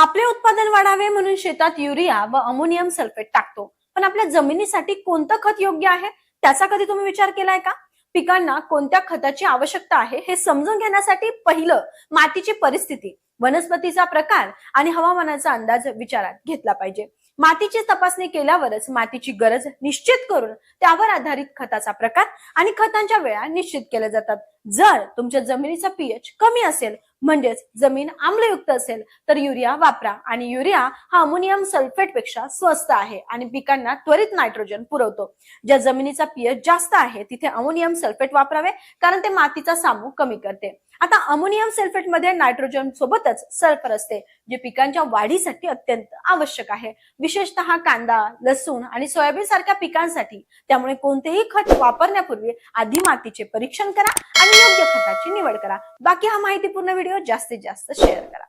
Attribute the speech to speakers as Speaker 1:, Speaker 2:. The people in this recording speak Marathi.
Speaker 1: आपले उत्पादन वाढावे म्हणून शेतात युरिया व अमोनियम सल्फेट टाकतो. पण आपल्या जमिनीसाठी कोणतं खत योग्य आहे? त्याचा कधी तुम्ही विचार केलाय का? पिकांना कोणत्या खताची आवश्यकता आहे? हे समजून घेण्यासाठी पहिलं मातीची परिस्थिती वनस्पतीचा प्रकार आणि हवामानाचा अंदाज विचारात घेतला पाहिजे. मातीची तपासणी केल्यावरच मातीची गरज निश्चित करून त्यावर आधारित खताचा प्रकार आणि खतांच्या वेळा निश्चित केल्या जातात. जर तुमच्या जमिनीचा पीएच कमी असेल म्हणजेच जमीन आम्लयुक्त असेल तर युरिया वापरा आणि युरिया हा अमोनियम सल्फेटपेक्षा स्वस्त आहे आणि पिकांना त्वरित नायट्रोजन पुरवतो. ज्या जमिनीचा पीएच जास्त आहे तिथे अमोनियम सल्फेट वापरावे कारण ते मातीचा सामू कमी करते. आता अमोनियम सल्फेटमध्ये नायट्रोजन सोबतच सल्फर असते जे पिकांच्या वाढीसाठी अत्यंत आवश्यक आहे. विशेषतः कांदा लसूण आणि सोयाबीन सारख्या पिकांसाठी. त्यामुळे कोणतेही खत वापरण्यापूर्वी आधी मातीचे परीक्षण करा आणि योग्य खताची निवड करा. बाकी हा माहितीपूर्ण व्हिडिओ जास्तीत जास्त शेअर करा.